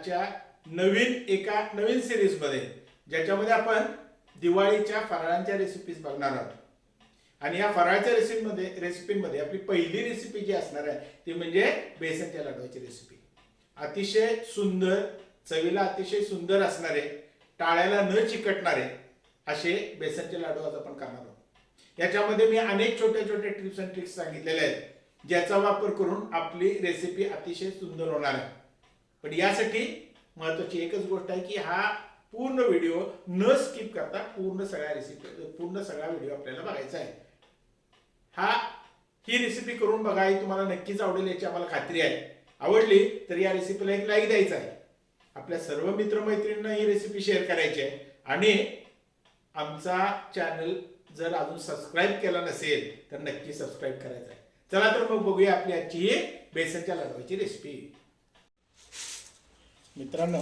आजच्या नवीन एका नवीन सिरीजमध्ये ज्याच्यामध्ये आपण दिवाळीच्या फराळांच्या रेसिपीज बघणार आहोत. आणि या फराळच्या रेसिपीमध्ये रेसिपीमध्ये आपली पहिली रेसिपी जी असणार आहे ती म्हणजे बेसनच्या लाडवाची रेसिपी अतिशय सुंदर चवीला अतिशय सुंदर असणारे टाळ्याला न चिकटणारे असे बेसनचे लाडू आज आपण करणार आहोत. याच्यामध्ये मी अनेक छोटे छोटे टिप्स अँड ट्रिक्स सांगितलेले आहेत ज्याचा वापर करून आपली रेसिपी अतिशय सुंदर होणार आहे. पण यासाठी महत्वाची एकच गोष्ट आहे की हा पूर्ण व्हिडिओ न स्किप करता पूर्ण सगळ्या रेसिपी पूर्ण सगळा व्हिडिओ आपल्याला बघायचा आहे. हा ही रेसिपी करून बघा ही तुम्हाला नक्कीच आवडेल याची आम्हाला खात्री आहे. आवडली तर या रेसिपीला एक लाईक द्यायचा आहे. आपल्या सर्व मित्रमैत्रिणींना ही रेसिपी शेअर करायची आहे. आणि आमचा चॅनल जर अजून सबस्क्राईब केला नसेल तर नक्की सबस्क्राईब करायचा आहे. चला तर मग बघूया आपली आजची ही बेसनच्या लाडवाची रेसिपी मित्रांनो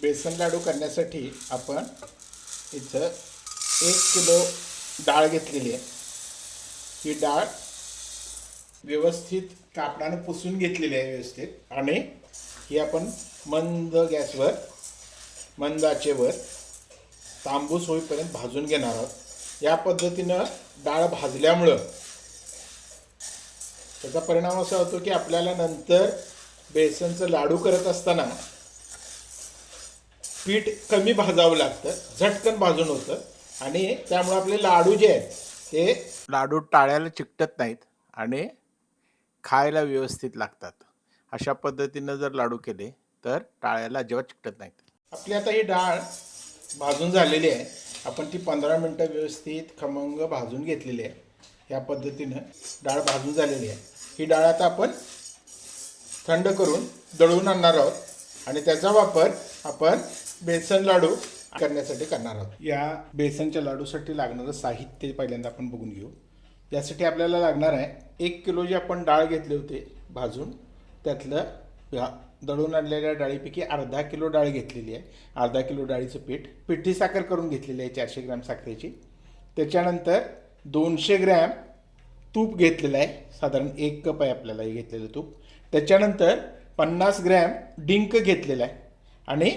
बेसन लाडू करण्यासाठी आपण इथं एक किलो डाळ घेतलेली आहे. ही डाळ व्यवस्थित कापडाने पुसून घेतलेली आहे व्यवस्थित. आणि ही आपण मंद गॅसवर मंद आचेवर तांबूस होईपर्यंत भाजून घेणार आहोत. या पद्धतीनं डाळ भाजल्यामुळं त्याचा परिणाम असा होतो की आपल्याला नंतर बेसनचं लाडू करत असताना पीठ कमी भाजावं लागतं झटकन भाजून होतं. आणि त्यामुळे आपले लाडू जे आहेत ते लाडू टाळ्याला चिकटत नाहीत आणि खायला व्यवस्थित लागतात. अशा पद्धतीनं जर लाडू केले तर टाळ्याला अजिबात चिकटत नाहीत. आपली आता ही डाळ भाजून झालेली आहे. आपण ती पंधरा मिनटं व्यवस्थित खमंग भाजून घेतलेली आहे. या पद्धतीनं डाळ भाजून झालेली आहे. ही डाळ आता आपण थंड करून दळून आणणार आहोत. आणि त्याचा वापर आपण बेसन लाडू करण्यासाठी करणार आहोत. या बेसनच्या लाडूसाठी लागणारं साहित्य पहिल्यांदा आपण बघून घेऊ. यासाठी आपल्याला लागणार आहे एक किलो जे आपण डाळ घेतले होते भाजून त्यातलं दळून आणलेल्या डाळीपैकी अर्धा किलो डाळ घेतलेली आहे. अर्धा किलो डाळीचं पीठ पिठी साखर करून घेतलेली आहे चारशे ग्रॅम साखरेची. त्याच्यानंतर दोनशे ग्रॅम तूप घेतलेलं आहे. साधारण एक कप आहे आपल्याला हे घेतलेलं तूप. त्याच्यानंतर पन्नास ग्रॅम डिंक घेतलेला आहे. आणि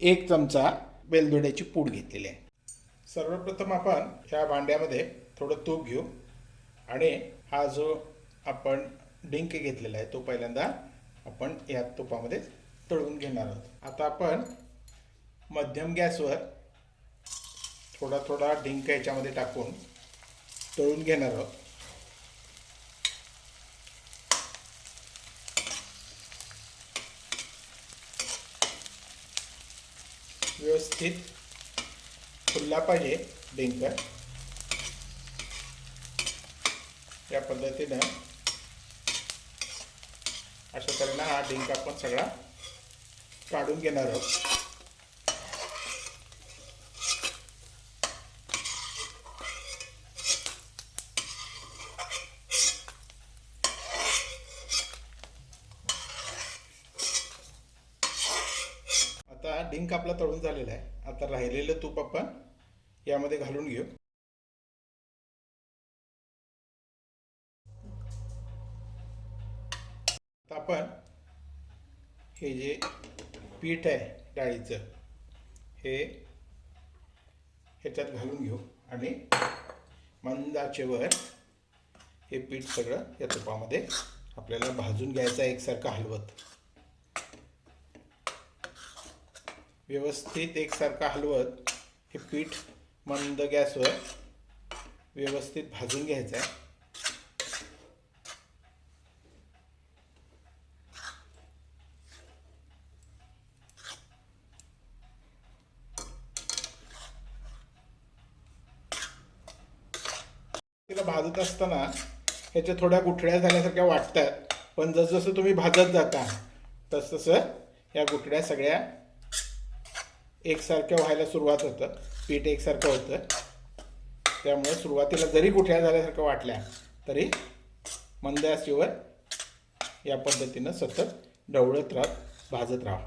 एक चमचा बेलदोड्याची पूड घेतलेली आहे. सर्वप्रथम आपण ह्या भांड्यामध्ये थोडं तूप घेऊ आणि हा जो आपण डिंक घेतलेला आहे तो पहिल्यांदा आपण या तुपामध्ये तळून घेणार आहोत. आता आपण मध्यम गॅसवर थोडा थोडा डिंक याच्यामध्ये टाकून तळून घेणार आहोत. व्यवस्थित फुलला पाहिजे डिंक या पद्धतीनं अशा तऱ्हेनं हा डिंक आपण सगळा काढून घेणार आहोत आता डिंक आपला तळून झालेला आहे. आता राहिलेलं तूप आपण यामध्ये घालून घेऊ. आता आपण हे जे पीठ आहे डाळीचं हे ह्याच्यात घालून घेऊ आणि मंदाचेवर हे पीठ सगळं या तुपामध्ये आपल्याला भाजून घ्यायचं आहे एकसारखं हलवत. व्यवस्थित एकसारखं हलवत हे पीठ मंद गॅसवर व्यवस्थित भाजून घ्यायचं आहे तिला भाजत असताना ह्याच्या थोड्या गुठळ्या झाल्यासारख्या वाटतात. पण जसजसं तुम्ही भाजत जाता तसतसं या गुठळ्या सगळ्या एकसारखं व्हायला सुरुवात होतं. पीठ एकसारखं होतं. त्यामुळे सुरुवातीला जरी कुठल्या झाल्यासारखं वाटल्या तरी मंद आचेवर या पद्धतीनं सतत ढवळत राहत भाजत राहा.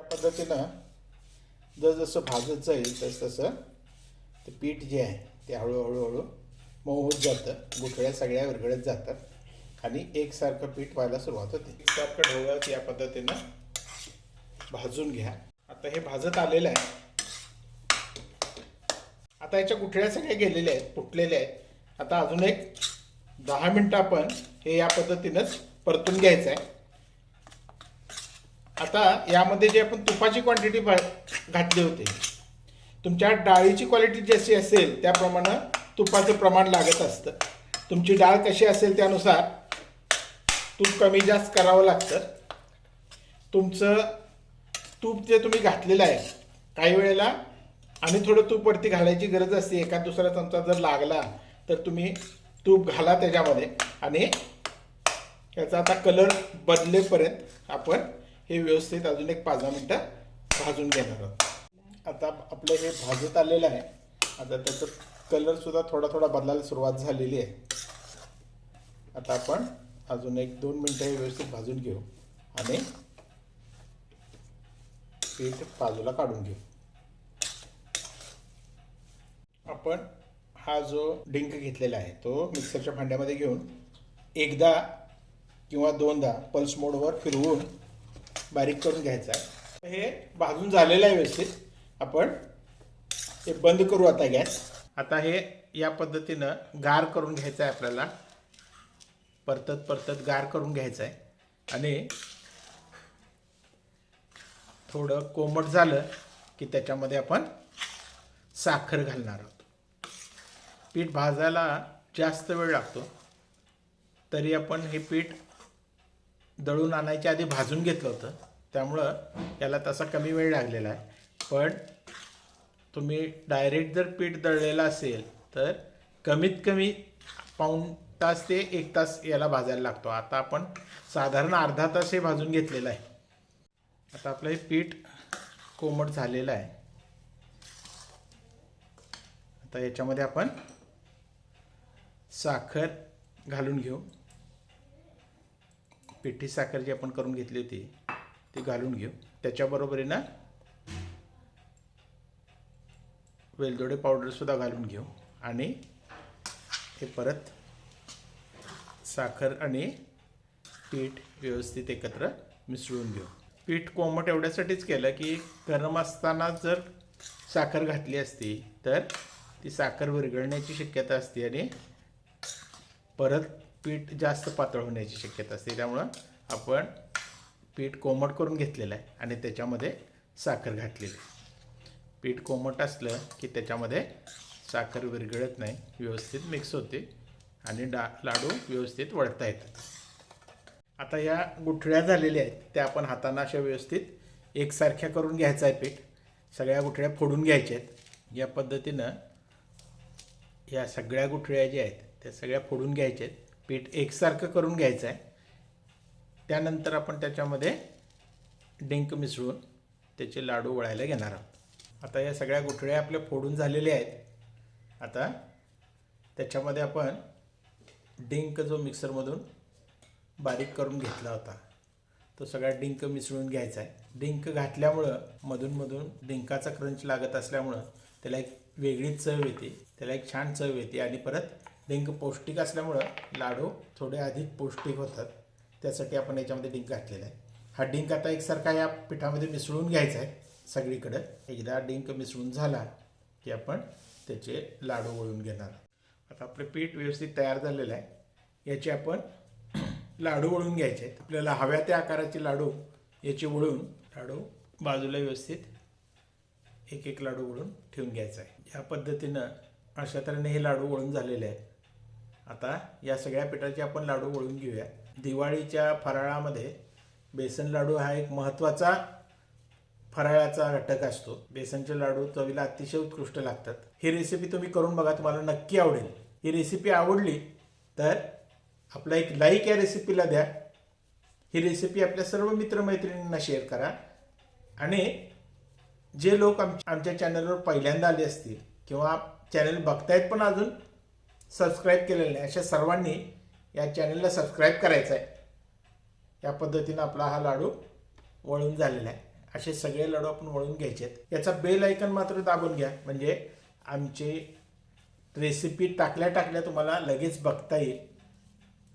या पद्धतीनं जसजसं भाजत जाईल तस तसं ते पीठ जे आहे ते हळूहळू हळू मऊ होत जातं. गुठळ्या सगळ्या विरघळत जातात. आणि एकसारखं पीठ व्हायला सुरुवात होते. एकसारखं ढवळत या पद्धतीनं भाजून घ्या. आता हे भाजत आलेलं आहे. आता याच्या गुठळ्या सगळ्या गेलेल्या आहेत फुटलेल्या आहेत. आता अजून एक दहा मिनटं आपण हे या पद्धतीनंच परतून घ्यायचं आहे. आता यामध्ये जे आपण तुपाची क्वांटिटी घातली होती तुमच्या डाळीची क्वालिटी जशी असेल त्याप्रमाणे तुपाचं प्रमाण लागत असतं. तुमची डाळ कशी असेल त्यानुसार तूप कमी जास्त करावं लागतं. तुमचं तूप जे तुम्ही घातलेलं आहे काही वेळेला आणि थोडं तूप वरती घालायची गरज असते एका दुसरा चमचा जर लागला तर तुम्ही तूप घाला त्याच्यामध्ये. आणि याचा आता कलर बदलेपर्यंत आपण हे व्यवस्थित अजून एक पाच दहा मिनटं भाजून घेणार आहोत. आता आपलं हे भाजत आलेलं आहे. आता त्याचं कलरसुद्धा थोडा थोडा बदलायला सुरुवात झालेली आहे. आता आपण अजून एक दोन मिनटं हे व्यवस्थित भाजून घेऊ आणि पीठ बाजूला काढून घेऊ. आपण हा जो डिंक घेतलेला आहे तो मिक्सरच्या भांड्यामध्ये घेऊन एकदा किंवा दोनदा पल्स मोडवर फिरवून बारीक करून घ्यायचा आहे. हे भाजून झालेलं आहे व्यवस्थित. आपण हे बंद करू आता गॅस. आता हे या पद्धतीनं गार करून घ्यायचं आहे आपल्याला. परतत परतत गार करून घ्यायचं आहे आणि थोडं कोमट झालं की त्याच्यामध्ये आपण साखर घालणार आहोत. पीठ भाजायला जास्त वेळ लागतो. तरी आपण हे पीठ दळून आणायच्या आधी भाजून घेतलं होतं. त्यामुळं याला तसा कमी वेळ लागलेला आहे. पण तुम्ही डायरेक्ट जर पीठ दळलेलं असेल तर कमीत कमी पाऊण तास ते एक तास याला भाजायला लागतो. आता आपण साधारण अर्धा तास हे भाजून घेतलेलं आहे. आता आपलं हे पीठ कोमट झालेलं आहे. आता याच्यामध्ये आपण साखर घालून घेऊ. पिठी साखर जी आपण करून घेतली होती ती घालून घेऊ. त्याच्याबरोबरीनं वेलदोडे पावडरसुद्धा घालून घेऊ. आणि हे परत साखर आणि पीठ व्यवस्थित एकत्र मिसळून घेऊ. पीठ कोमट एवढ्यासाठीच केलं की गरम असताना जर साखर घातली असती तर ती साखर विरघळण्याची शक्यता असते आणि परत पीठ जास्त पातळ होण्याची शक्यता असते. त्यामुळं आपण पीठ कोमट करून घेतलेलं आहे आणि त्याच्यामध्ये साखर घातलेली आहे. पीठ कोमट असलं की त्याच्यामध्ये साखर विरघळत नाही व्यवस्थित मिक्स होते आणि डा लाडू व्यवस्थित वळता येतात. आता या गुठळ्या झालेल्या आहेत त्या आपण हातानं अशा व्यवस्थित एकसारख्या करून घ्यायचं आहे पीठ. सगळ्या गुठळ्या फोडून घ्यायच्या आहेत. या पद्धतीनं या सगळ्या गुठळ्या ज्या आहेत त्या सगळ्या फोडून घ्यायच्या आहेत. पीठ एकसारखं करून घ्यायचं आहे. त्यानंतर आपण त्याच्यामध्ये डिंक मिसळून त्याचे लाडू वळायला घेणार आहोत. आता या सगळ्या गुठळ्या आपल्या फोडून झालेल्या आहेत. आता त्याच्यामध्ये आपण डिंक जो मिक्सरमधून बारीक करून घेतला होता तो सगळा डिंक मिसळून घ्यायचा आहे. डिंक घातल्यामुळं मधूनमधून डिंकाचा क्रंच लागत असल्यामुळं त्याला एक वेगळीच चव येते त्याला एक छान चव येते आणि परत डिंक पौष्टिक असल्यामुळं लाडू थोडे अधिक पौष्टिक होतात. त्यासाठी आपण याच्यामध्ये डिंक घातलेला आहे. हा डिंक आता एकसारखा या पिठामध्ये मिसळून घ्यायचा आहे. सगळीकडं. एकदा डिंक मिसळून झाला की आपण त्याचे लाडू वळून घेणार. आता आपलं पीठ व्यवस्थित तयार झालेलं आहे. याचे आपण लाडू वळून घ्यायचे आहेत. आपल्याला हव्या त्या आकाराचे लाडू याचे वळून लाडू बाजूला व्यवस्थित एक एक लाडू वळून ठेवून घ्यायचा आहे. या पद्धतीनं अशा तऱ्हेने हे लाडू वळून झालेले आहेत. आता या सगळ्या पिठाचे आपण लाडू वळून घेऊया. दिवाळीच्या फराळामध्ये बेसन लाडू हा एक महत्त्वाचा फराळाचा घटक असतो. बेसनचे लाडू चवीला अतिशय उत्कृष्ट लागतात. ही रेसिपी तुम्ही करून बघा तुम्हाला नक्की आवडेल. ही रेसिपी आवडली तर आपला एक लाईक या रेसिपीला द्या. ही रेसिपी आपल्या सर्व मित्रमैत्रिणींना शेअर करा. आणि जे लोक आम आमच्या चॅनलवर पहिल्यांदा आले असतील किंवा चॅनल बघतायत पण अजून सबस्क्राईब केलेलं नाही अशा सर्वांनी या चॅनलला सबस्क्राईब करायचं आहे. या पद्धतीनं आपला हा लाडू वळून झालेला आहे. असे सगळे लाडू आपण वळून घ्यायचे आहेत याचा बेल ऐकन मात्र दाबून घ्या. म्हणजे आमची रेसिपी टाकल्या टाकल्या तुम्हाला लगेच बघता येईल.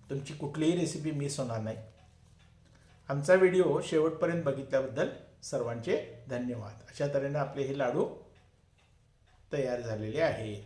तुमची कुठलीही रेसिपी मिस होणार नाही. आमचा व्हिडिओ शेवटपर्यंत बघितल्याबद्दल सर्वांचे धन्यवाद. अशा तऱ्हेने आपले हे लाडू तयार झालेले आहेत.